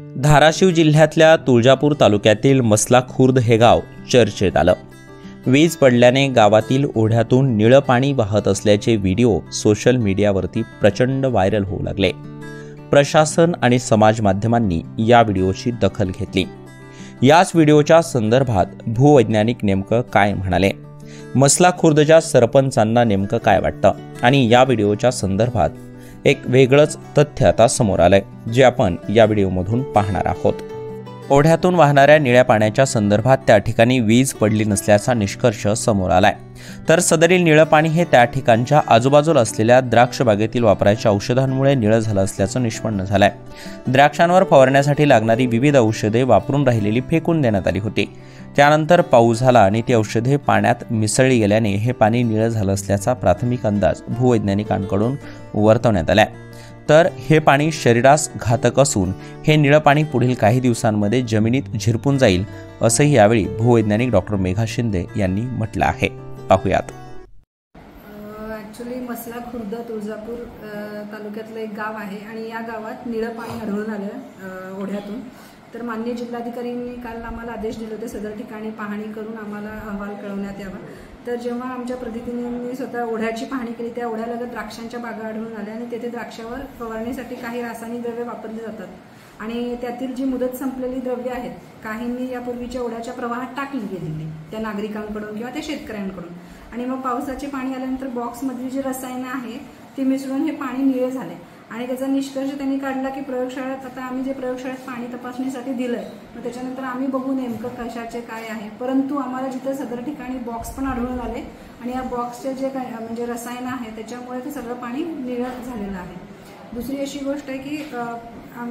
धाराशिव जिल्ह्यातल्या तुळजापूर तालुक्यातील मसला खुर्द हे गाव चर्चेत आलं. वीज पडल्याने गावातील ओढ्यातून निळं पाणी वाहत असल्याचे व्हिडिओ सोशल मीडियावरती प्रचंड व्हायरल होऊ लागले. प्रशासन आणि समाज माध्यमांनी या व्हिडिओची दखल घेतली. याच व्हिडिओच्या संदर्भात भूवैज्ञानिक नेमकं काय म्हणाले? मसला खुर्दच्या सरपंचांना नेमकं काय वाटतं? आणि या व्हिडिओच्या संदर्भात एक वेगळंच तथ्य आता समोर आलंय जे आपण या व्हिडिओमधून पाहणार आहोत. ओढ्यातून वाहणाऱ्या निळ्या पाण्याच्या संदर्भात त्या ठिकाणी वीज पडली नसल्याचा निष्कर्ष समोर आलाय. तर सदरील निळं पाणी हे त्या ठिकाणच्या आजूबाजूला असलेल्या द्राक्ष बागेतील वापराच्या औषधांमुळे निळं झालं असल्याचं निष्पन्न झालंय. द्राक्षांवर फवारण्यासाठी लागणारी विविध औषधे वापरून राहिलेली फेकून देण्यात आली होती. त्यानंतर पाऊस झाला आणि ती औषधे पाण्यात मिसळली गेल्याने हे पाणी निळं झालं असल्याचा प्राथमिक अंदाज भूवैज्ञानिकांकडून वर्तवण्यात आलाय. तर हे पाणी शरीरास घातक असून हे निळं पाणी पुढील काही दिवसांमध्ये जमिनीत झिरपून जाईल असंही यावेळी भूवैज्ञानिक डॉक्टर मेघा शिंदे यांनी म्हटलं आहे. पाहूयात. ॲक्च्युली मसला खुर्द तुळजापूर तालुक्यातलं एक गाव आहे आणि या गावात निळं पाणी आढळून आलं ओढ्यातून. तर मान्य जिल्हाधिकाऱ्यांनी काल आम्हाला आदेश दिले होते सदर ठिकाणी पाहणी करून आम्हाला अहवाल कळवण्यात यावा. तर जेव्हा आमच्या प्रतिनिधींनी स्वतः ओढ्याची पाहणी केली त्या ओढ्यालगत द्राक्षांच्या बागा आढळून आल्या आणि तेथे द्राक्षावर फवारणीसाठी काही रासायनिक द्रव्ये वापरली जातात. आणि त्यातील जी मुदत संपलेली द्रव्य आहेत काहींनी यापूर्वीच्या ओढ्याच्या प्रवाहात टाकली गेलेली त्या नागरिकांकडून किंवा त्या शेतकऱ्यांकडून. आणि मग पावसाचे पाणी आल्यानंतर बॉक्समधली जी रसायनं आहे ती मिसळून हे पाणी निळे झाले. आणि त्याचा निष्कर्ष त्यांनी काढला की प्रयोगशाळेत आता आम्ही जे प्रयोगशाळेत पाणी तपासणीसाठी दिलंय मग त्याच्यानंतर आम्ही बघू नेमकं कशाचे काय आहे. परंतु आम्हाला जिथं सदर ठिकाणी बॉक्स पण आढळून आले आणि या बॉक्सचे जे काय म्हणजे रसायन आहे त्याच्यामुळे ते सगळं पाणी निळत झालेलं आहे. दुसरी अशी गोष्ट आहे की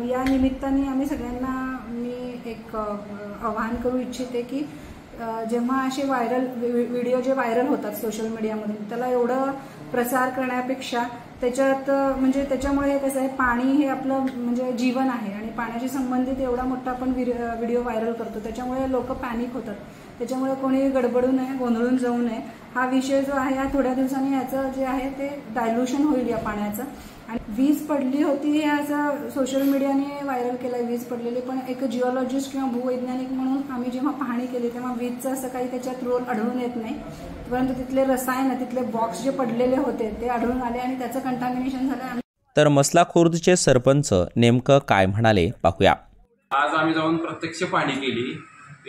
या निमित्ताने आम्ही सगळ्यांना मी एक आवाहन करू इच्छिते की जेव्हा असे व्हायरल व्हिडिओ जे व्हायरल होतात सोशल मीडियामधून त्याला एवढं प्रसार करण्यापेक्षा त्याच्यात म्हणजे त्याच्यामुळे कसं आहे पाणी हे आपलं म्हणजे जीवन आहे. आणि पाण्याशी संबंधित एवढा मोठा आपण व्हिडिओ व्हायरल करतो. त्याच्यामुळे लोक पॅनिक होतात. त्याच्यामुळे कोणी गडबडू नये गोंधळून जाऊ नये. हा विषय जो आहे हा थोड्या दिवसांनी याचं जे आहे ते डायल्युशन होईल या पाण्याचं. आणि वीज पडली होती हे असं सोशल मीडियाने व्हायरल केलंय वीज पडलेली. पण एक जिओलॉजिस्ट किंवा भूवैज्ञानिक म्हणून आम्ही जेव्हा पाहणी केली तेव्हा वीजचं असं काही त्याच्यात रोल आढळून येत नाही. परंतु तिथले रसायन तिथले बॉक्स जे पडलेले होते ते आढळून आले आणि त्याचं कंटामिनेशन झालं. तर मसला खुर्दचे सरपंच नेमकं काय म्हणाले पाहूया. आज आम्ही जाऊन प्रत्यक्ष पाहणी केली.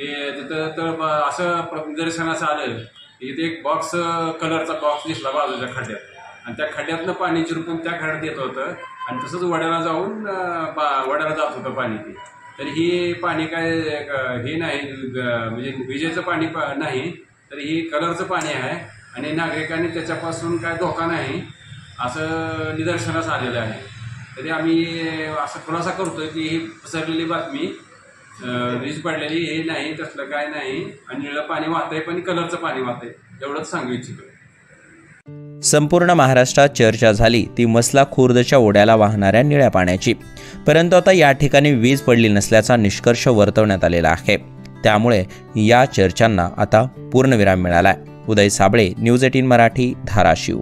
ते तिथं तर ब- असं प्र- निदर्शनास आलं की इथे एक बॉक्स कलरचा बॉक्स दिसला बाजूच्या खड्ड्यात. आणि त्या खड्ड्यातनं पाणी चिरपून त्या खड्ड्यात येत होतं. आणि तसंच वड्याला जाऊन बा- वड्याला जात होतं पाणी ते. तर ही पाणी काय हे नाही म्हणजे विजेचं पाणी पा- नाही तर ही कलरचं पाणी आहे. आणि नागरिकांनी त्याच्यापासून काय धोका नाही असं निदर्शनास आलेलं आहे. तरी आम्ही असं खुलासा करतोय की ही पसरलेली बातमी रीज पडलेली हे नाही तसलं काय नाही. आणि निळं पाणी वाहतंय पण कलरचं पाणी वाहतंय. एवढंच सांगू इच्छितो. संपूर्ण महाराष्ट्रात चर्चा झाली ती मसला खुर्दच्या ओढ्याला वाहणाऱ्या निळ्या पाण्याची. परंतु आता या ठिकाणी वीज पडली नसल्याचा निष्कर्ष वर्तवण्यात आलेला आहे. त्यामुळे या चर्चांना आता पूर्णविराम मिळाला आहे उदय साबळे न्यूज एटीन मराठी धाराशिव.